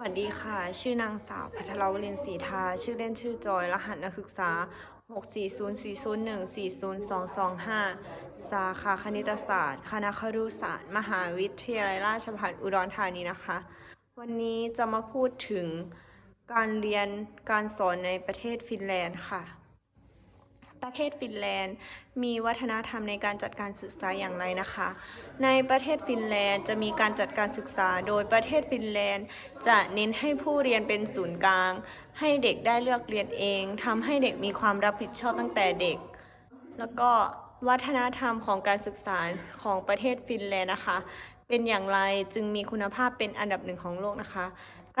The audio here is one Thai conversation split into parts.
วัสดีค่ะ ชื่อนางสาวพัทรวรินทร์ศรีทา ชื่อเล่นชื่อจอย รหัสนักศึกษา 64040140225 สาขาคณิตศาสตร์ คณะครุศาสตร์ มหาวิทยาลัยราชภัฏอุดรธานีนะคะ วันนี้จะมาพูดถึงการเรียนการสอนในประเทศฟินแลนด์ค่ะ ประเทศฟินแลนด์ มีวัฒนธรรมในการจัดการศึกษาอย่างไรนะคะ ในประเทศฟินแลนด์จะมีการจัดการศึกษา โดยประเทศฟินแลนด์ จะเน้นให้ผู้เรียนเป็นศูนย์กลาง ให้เด็กได้เลือกเรียนเองทำให้เด็กมีความรับผิดชอบตั้งแต่เด็ก แล้วก็วัฒนธรรมของการศึกษาของประเทศฟินแลนด์นะคะ เป็นอย่างไรจึงมีคุณภาพเป็นอันดับหนึ่งของโลกนะคะ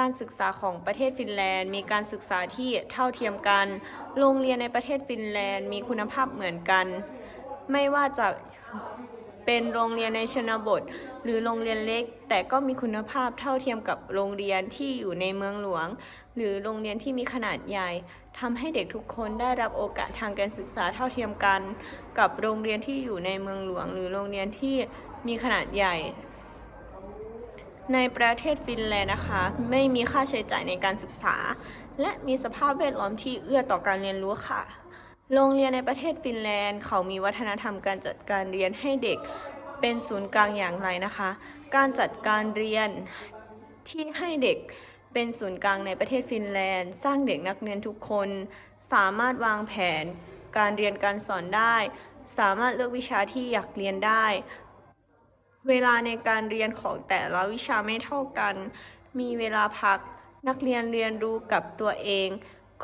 การศึกษาของประเทศฟินแลนด์ มีการศึกษาที่เท่าเทียมกัน โรงเรียนในประเทศฟินแลนด์ มีคุณภาพเหมือนกัน ไม่ว่าจะเป็นโรงเรียนในชนบท หรือโรงเรียนเล็ก แต่ก็มีคุณภาพเท่าเทียมกับโรงเรียนที่อยู่ในเมืองหลวง หรือโรงเรียนที่มีขนาดใหญ่ทำให้เด็กทุกคนได้รับโอกาสทางการศึกษาเท่าเทียมกัน กับโรงเรียนที่อยู่ในเมืองหลวง หรือโรงเรียนที่มีขนาดใหญ่ ในประเทศฟินแลนด์นะคะ ไม่มีค่าใช้จ่ายในการศึกษา และมีสภาพแวดล้อมที่เอื้อต่อการเรียนรู้ค่ะ โรงเรียนในประเทศฟินแลนด์ เขามีวัฒนธรรมการจัดการเรียนให้เด็กเป็นศูนย์กลางอย่างไรนะคะ การจัดการเรียนที่ให้เด็กเป็นศูนย์กลางในประเทศฟินแลนด์ สร้างเด็กนักเรียนทุกคน สามารถวางแผน การเรียนการสอนได้ สามารถเลือกวิชาที่อยากเรียนได้ เวลาในการเรียนของแต่ละวิชาไม่เท่ากัน มีเวลาพัก นักเรียนเรียนรู้กับตัวเอง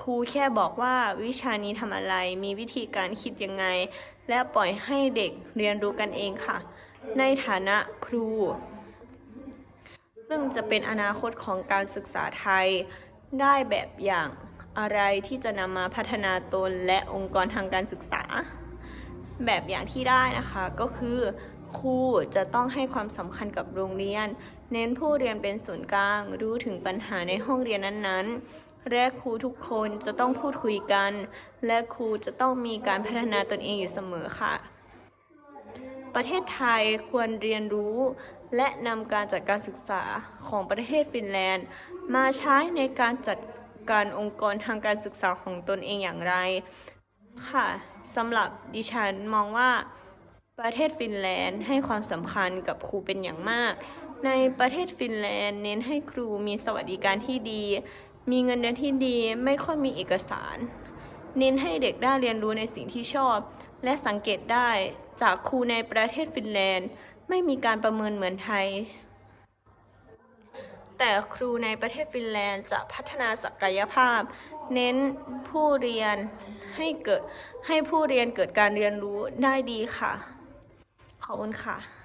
ครูแค่บอกว่าวิชานี้ทำอะไร มีวิธีการคิดยังไง และปล่อยให้เด็กเรียนรู้กันเองค่ะ ในฐานะครู ซึ่งจะเป็นอนาคตของการศึกษาไทย ได้แบบอย่างอะไรที่จะนำมาพัฒนาตนและองค์กรทางการศึกษา แบบอย่างที่ได้นะคะก็คือ ครูจะต้องให้ความสำคัญกับโรงเรียน เน้นผู้เรียนเป็นศูนย์กลาง รู้ถึงปัญหาในห้องเรียนนั้นๆ และครูทุกคนจะต้องพูดคุยกัน และครูจะต้องมีการพัฒนาตนเองอยู่เสมอค่ะ ประเทศไทยควรเรียนรู้ และนำการจัดการศึกษาของประเทศฟินแลนด์ มาใช้ในการจัดการองค์กรทางการศึกษาของตนเองอย่างไร ค่ะสำหรับดิฉันมองว่า ประเทศฟินแลนด์ให้ความสำคัญกับครูเป็นอย่างมาก ในประเทศฟินแลนด์เน้นให้ครูมีสวัสดิการที่ดี มีเงินเดือนที่ดี ไม่ค่อยมีเอกสาร เน้นให้เด็กได้เรียนรู้ในสิ่งที่ชอบ และสังเกตได้จากครูในประเทศฟินแลนด์ ไม่มีการประเมินเหมือนไทย แต่ครูในประเทศฟินแลนด์จะพัฒนาศักยภาพ เน้นผู้เรียนให้เกิดให้ผู้เรียนเกิดการเรียนรู้ได้ดีค่ะ ขอบคุณค่ะ